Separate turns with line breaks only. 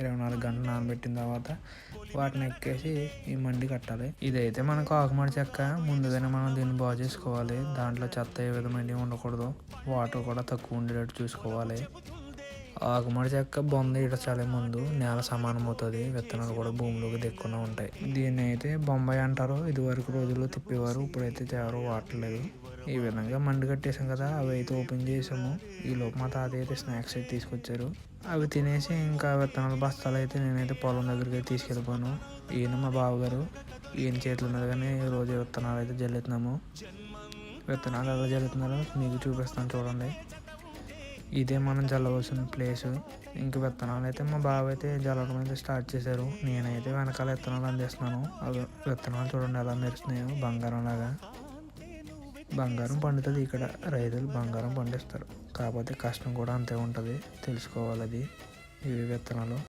ఇరవై నాలుగు గంటలు నానబెట్టిన తర్వాత వాటిని ఎక్కేసి ఈ మండి కట్టాలి. ఇదైతే మనకు ఆకుమాడి చెక్క. ముందుగానే మనం దీన్ని బాగు చేసుకోవాలి. దాంట్లో చెత్త ఏ విధమైన ఉండకూడదు. వాటర్ కూడా తక్కువ ఉండేటట్టు చూసుకోవాలి. ఆకుమాడి చెక్క బొంద ఇడచాలి ముందు. నేల సమానం అవుతుంది. విత్తనాలు కూడా భూమిలోకి దిక్కున ఉంటాయి. దీన్ని అయితే బొంబాయి అంటారు. ఇదివరకు రోజుల్లో తిప్పేవారు. ఇప్పుడైతే ఎవరు లేదు ఈ విధంగా మండు కట్టేసాం కదా అవి అయితే ఓపెన్ చేసాము. ఈ మా తాత అయితే స్నాక్స్ అయితే తీసుకొచ్చారు. అవి తినేసి ఇంకా విత్తనాల బస్తాలు అయితే నేనైతే పొలం దగ్గరికి అయితే తీసుకెళ్ళిపోను. ఈయన మా బావగారు ఈయన ఉండదు కానీ రోజు విత్తనాలు అయితే జల్లుతున్నాము విత్తనాలు ఎలా జల్లుతున్నారో మీకు చూపిస్తాను చూడండి. ఇదే మనం చల్లవలసిన ప్లేస్. ఇంక విత్తనాలు అయితే మా బావ అయితే జల్లడం అయితే స్టార్ట్ చేశారు. నేనైతే వెనకాల విత్తనాలు అందిస్తున్నాను. అవి విత్తనాలు చూడండి ఎలా మెరుస్తున్నాయో బంగారం లాగా బంగారం పండుతుంది. ఇక్కడ రైతులు బంగారం పండిస్తారు. కాకపోతే కష్టం కూడా అంతే ఉంటుంది. తెలుసుకోవాలి అది ఇవి విత్తనాలు.